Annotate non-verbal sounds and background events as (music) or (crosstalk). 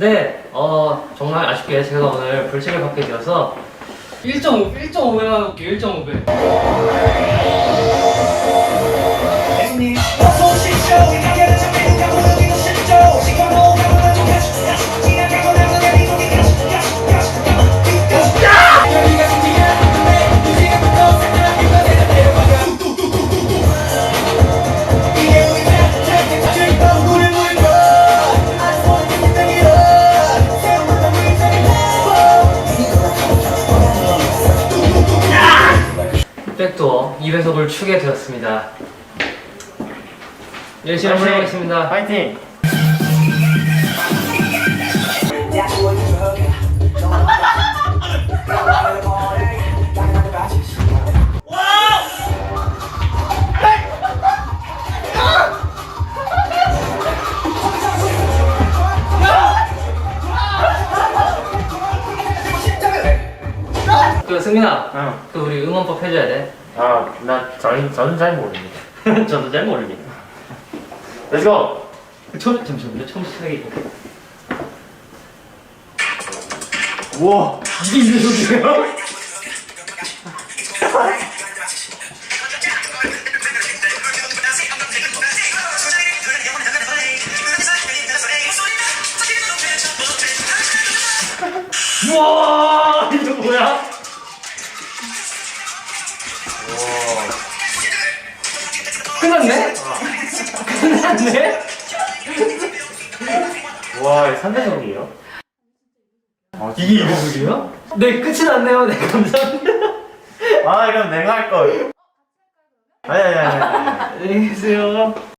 네, 어, 정말 아쉽게 제가 오늘 벌칙을 받게 되어서 1.5, 1.5배만 할게요, 1.5배. 백도어 2배속을 추게 되었습니다. 열심히 한번 해보겠습니다. 파이팅! 그 승민아, 응. 그 우리 응원법 해줘야 돼. 아, 나 저는 저는 잘 모릅니다. (laughs) 저도 잘 모릅니다. Let's go. 처음 잠시만요. 처음 시작이 우와. 이게 2배속이에요? 우와 이거 뭐야? 끝났네? 끝났네? 와, 3대성이에요? 아, 이게 2배속이에요? 네 끝이 났네요 네 감사합니다 아, 이건 내가 할 걸. 아니, 아니, 아니, 아니. (laughs) 안녕히 계세요